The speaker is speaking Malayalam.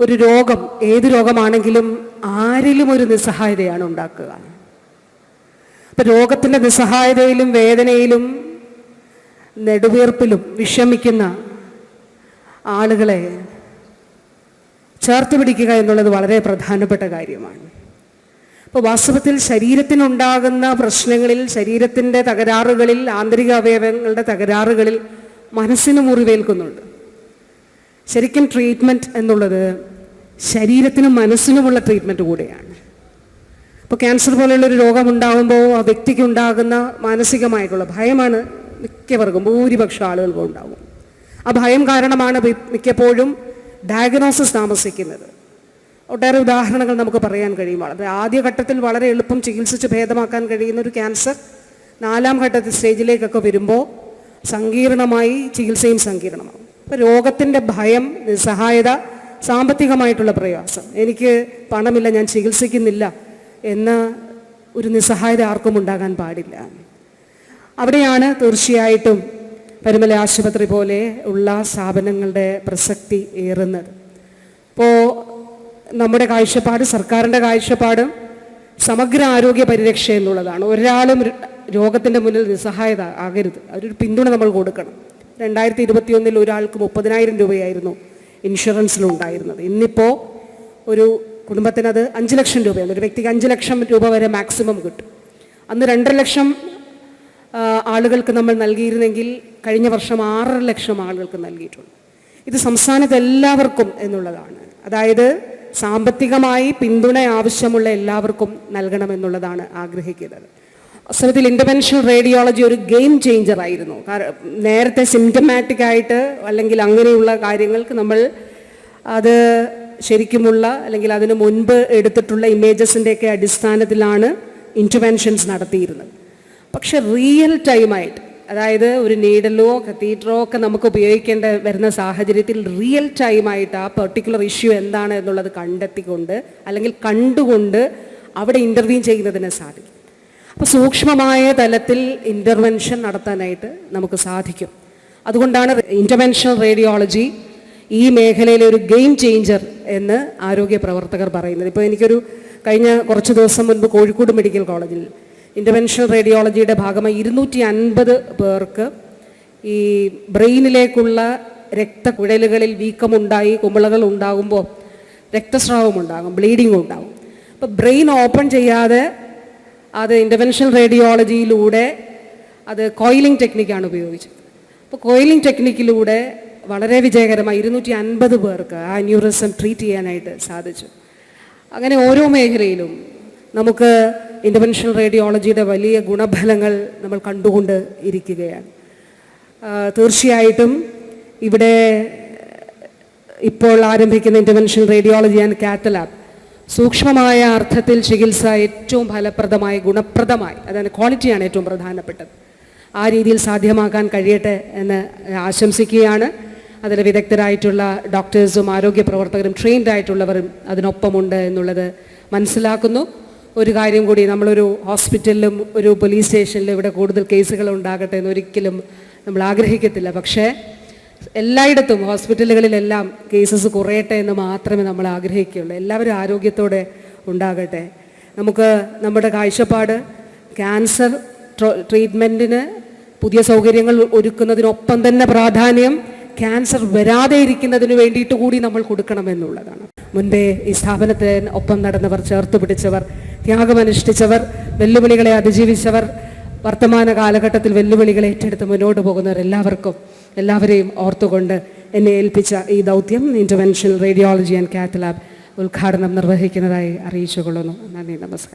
ഒരു രോഗം ഏത് രോഗമാണെങ്കിലും ആരിലും ഒരു നിസ്സഹായതയാണ് ഉണ്ടാക്കുക. അപ്പൊ രോഗത്തിന്റെ നിസ്സഹായതയിലും വേദനയിലും നെടുവീർപ്പിലും വിഷമിക്കുന്ന ആളുകളെ ചേർത്ത് പിടിക്കുക എന്നുള്ളത് വളരെ പ്രധാനപ്പെട്ട കാര്യമാണ്. അപ്പോൾ വാസ്തവത്തിൽ ശരീരത്തിനുണ്ടാകുന്ന പ്രശ്നങ്ങളിൽ ശരീരത്തിന്റെ തകരാറുകളിൽ ആന്തരിക അവയവങ്ങളുടെ തകരാറുകളിൽ മനസ്സിന് മുറിവേൽക്കുന്നുണ്ട്. ശരിക്കും ട്രീറ്റ്മെന്റ് എന്നുള്ളത് ശരീരത്തിനും മനസ്സിനുമുള്ള ട്രീറ്റ്മെന്റ് കൂടെയാണ്. ഇപ്പോൾ ക്യാൻസർ പോലെയുള്ള ഒരു രോഗം ഉണ്ടാകുമ്പോൾ ആ വ്യക്തിക്ക് ഉണ്ടാകുന്ന മാനസികമായിട്ടുള്ള ഭയമാണ് മിക്കവർക്കും ഭൂരിപക്ഷം ആളുകൾക്കും ഉണ്ടാകും ആ ഭയം കാരണമാണ് മിക്കപ്പോഴും ഡയഗ്നോസിസ് താമസിക്കുന്നത്. ഒട്ടേറെ ഉദാഹരണങ്ങൾ നമുക്ക് പറയാൻ കഴിയും വളരെ ആദ്യഘട്ടത്തിൽ വളരെ എളുപ്പം ചികിത്സിച്ച് ഭേദമാക്കാൻ കഴിയുന്ന ഒരു ക്യാൻസർ നാലാം ഘട്ടത്തിൽ സ്റ്റേജിലേക്കൊക്കെ വരുമ്പോൾ സങ്കീർണമായി ചികിത്സയും സങ്കീർണമാകും അപ്പോൾ രോഗത്തിന്റെ ഭയം നിസ്സഹായത സാമ്പത്തികമായിട്ടുള്ള പ്രയാസം. എനിക്ക് പണമില്ല ഞാൻ ചികിത്സിക്കുന്നില്ല എന്ന ഒരു നിസ്സഹായത ആർക്കും ഉണ്ടാകാൻ പാടില്ല. അവിടെയാണ് തീർച്ചയായിട്ടും പരുമല ആശുപത്രി പോലെ ഉള്ള സ്ഥാപനങ്ങളുടെ പ്രസക്തി ഏറുന്നത്. ഇപ്പോൾ നമ്മുടെ കാഴ്ചപ്പാട് സർക്കാരിന്റെ കാഴ്ചപ്പാടും സമഗ്ര ആരോഗ്യ പരിരക്ഷ എന്നുള്ളതാണ്. ഒരാളും രോഗത്തിന്റെ മുന്നിൽ നിസ്സഹായത ആകരുത്. അവരൊരു പിന്തുണ നമ്മൾ കൊടുക്കണം. രണ്ടായിരത്തി ഇരുപത്തിയൊന്നിൽ ഒരാൾക്ക് മുപ്പതിനായിരം രൂപയായിരുന്നു ഇൻഷുറൻസിലുണ്ടായിരുന്നത്. ഇന്നിപ്പോൾ ഒരു കുടുംബത്തിന് അത് അഞ്ച് ലക്ഷം രൂപയാണ്. ഒരു വ്യക്തിക്ക് അഞ്ച് ലക്ഷം രൂപ വരെ മാക്സിമം കിട്ടും. അന്ന് രണ്ടര ലക്ഷം ആളുകൾക്ക് നമ്മൾ നൽകിയിരുന്നെങ്കിൽ കഴിഞ്ഞ വർഷം ആറര ലക്ഷം ആളുകൾക്ക് നൽകിയിട്ടുണ്ട്. ഇത് സംസ്ഥാനത്ത് എല്ലാവർക്കും എന്നുള്ളതാണ്. അതായത് സാമ്പത്തികമായി പിന്തുണ ആവശ്യമുള്ള എല്ലാവർക്കും നൽകണമെന്നുള്ളതാണ് ആഗ്രഹിക്കുന്നത്. വാസ്തവത്തിൽ ഇന്റർവെൻഷൻ റേഡിയോളജി ഒരു ഗെയിം ചേഞ്ചർ ആയിരുന്നു. നേരത്തെ സിംറ്റമാറ്റിക് ആയിട്ട് അല്ലെങ്കിൽ അങ്ങനെയുള്ള കാര്യങ്ങൾക്ക് നമ്മൾ അത് ശരിക്കുമുള്ള അല്ലെങ്കിൽ അതിന് മുൻപ് എടുത്തിട്ടുള്ള ഇമേജസിന്റെയൊക്കെ അടിസ്ഥാനത്തിലാണ് ഇന്റർവെൻഷൻസ് നടത്തിയിരുന്നത്. പക്ഷെ റിയൽ ടൈമായിട്ട് അതായത് ഒരു നീഡലോ കത്തീഡ്രോ ഒക്കെ നമുക്ക് ഉപയോഗിക്കേണ്ട വരുന്ന സാഹചര്യത്തിൽ റിയൽ ടൈമായിട്ട് ആ പെർട്ടിക്കുലർ ഇഷ്യൂ എന്താണ് എന്നുള്ളത് കണ്ടെത്തിക്കൊണ്ട് അല്ലെങ്കിൽ കണ്ടുകൊണ്ട് അവിടെ ഇന്റർവ്യൂ ചെയ്യുന്നതിന് സാധിക്കും. സൂക്ഷ്മമായ തലത്തിൽ ഇന്റർവെൻഷൻ നടത്താനായിട്ട് നമുക്ക് സാധിക്കും. അതുകൊണ്ടാണ് ഇന്റർവെൻഷൻ റേഡിയോളജി ഈ മേഖലയിലെ ഒരു ഗെയിം ചേഞ്ചർ എന്ന് ആരോഗ്യ പ്രവർത്തകർ പറയുന്നത്. ഇപ്പോൾ എനിക്കൊരു കഴിഞ്ഞ കുറച്ച് ദിവസം മുൻപ് കോഴിക്കോട് മെഡിക്കൽ കോളേജിൽ ഇന്റർവെൻഷൻ റേഡിയോളജിയുടെ ഭാഗമായി ഇരുന്നൂറ്റി അൻപത് പേർക്ക് ഈ ബ്രെയിനിലേക്കുള്ള രക്തക്കുഴലുകളിൽ വീക്കമുണ്ടായി കുമിളകൾ ഉണ്ടാകുമ്പോൾ രക്തസ്രാവം ഉണ്ടാകും ബ്ലീഡിംഗ് ഉണ്ടാകും. അപ്പോൾ ബ്രെയിൻ ഓപ്പൺ ചെയ്യാതെ അത് ഇന്റർവെൻഷൻ റേഡിയോളജിയിലൂടെ അത് കോയിലിംഗ് ടെക്നിക്കാണ് ഉപയോഗിച്ചത്. അപ്പോൾ കോയിലിംഗ് ടെക്നിക്കിലൂടെ വളരെ വിജയകരമായി ഇരുന്നൂറ്റി അൻപത് പേർക്ക് ആ ന്യൂറിസം ട്രീറ്റ് ചെയ്യാനായിട്ട് സാധിച്ചു. അങ്ങനെ ഓരോ മേഖലയിലും നമുക്ക് ഇന്റർവെൻഷൻ റേഡിയോളജിയുടെ വലിയ ഗുണഫലങ്ങൾ നമ്മൾ കണ്ടുകൊണ്ട് ഇരിക്കുകയാണ്. തീർച്ചയായിട്ടും ഇവിടെ ഇപ്പോൾ ആരംഭിക്കുന്ന ഇന്റർവെൻഷൻ റേഡിയോളജി ആൻഡ് കാത്തലാബ് സൂക്ഷ്മമായ അർത്ഥത്തിൽ ചികിത്സ ഏറ്റവും ഫലപ്രദമായി ഗുണപ്രദമായി അതായത് ക്വാളിറ്റിയാണ് ഏറ്റവും പ്രധാനപ്പെട്ടത്. ആ രീതിയിൽ സാധ്യമാക്കാൻ കഴിയട്ടെ എന്ന് ആശംസിക്കുകയാണ്. അതിൽ വിദഗ്ധരായിട്ടുള്ള ഡോക്ടേഴ്സും ആരോഗ്യ പ്രവർത്തകരും ട്രെയിൻഡ് ആയിട്ടുള്ളവരും അതിനൊപ്പമുണ്ട് എന്നുള്ളത് മനസ്സിലാക്കുന്നു. ഒരു കാര്യം കൂടി നമ്മളൊരു ഹോസ്പിറ്റലിലും ഒരു പോലീസ് സ്റ്റേഷനിലും ഇവിടെ കൂടുതൽ കേസുകൾ ഉണ്ടാകട്ടെ എന്ന് ഒരിക്കലും നമ്മൾ ആഗ്രഹിക്കത്തില്ല. പക്ഷേ എല്ലായിടത്തും ഹോസ്പിറ്റലുകളിലെല്ലാം കേസസ് കുറയട്ടെ എന്ന് മാത്രമേ നമ്മൾ ആഗ്രഹിക്കുകയുള്ളൂ. എല്ലാവരും ആരോഗ്യത്തോടെ ഉണ്ടാകട്ടെ. നമുക്ക് നമ്മുടെ കാഴ്ചപ്പാട് ക്യാൻസർ ട്രീറ്റ്മെന്റിന് പുതിയ സൗകര്യങ്ങൾ ഒരുക്കുന്നതിനൊപ്പം തന്നെ പ്രാധാന്യം ക്യാൻസർ വരാതെ ഇരിക്കുന്നതിന് വേണ്ടിയിട്ട് കൂടി നമ്മൾ കൊടുക്കണമെന്നുള്ളതാണ്. മുൻപേ ഈ സ്ഥാപനത്തിന് ഒപ്പം നടന്നവർ ചേർത്ത് പിടിച്ചവർ ത്യാഗമനുഷ്ഠിച്ചവർ വെല്ലുവിളികളെ അതിജീവിച്ചവർ വർത്തമാന കാലഘട്ടത്തിൽ വെല്ലുവിളികളെ ഏറ്റെടുത്ത് മുന്നോട്ട് പോകുന്നവർ എല്ലാവർക്കും എല്ലാവരെയും ഓർത്തുകൊണ്ട് എന്നെ ഏൽപ്പിച്ച ഈ ദൗത്യം intervention radiology and cath lab ഉദ്ഘാടനം നിർവഹിക്കുന്നതായി അറിയിച്ചുകൊള്ളുന്നു. നന്ദി നമസ്കാരം.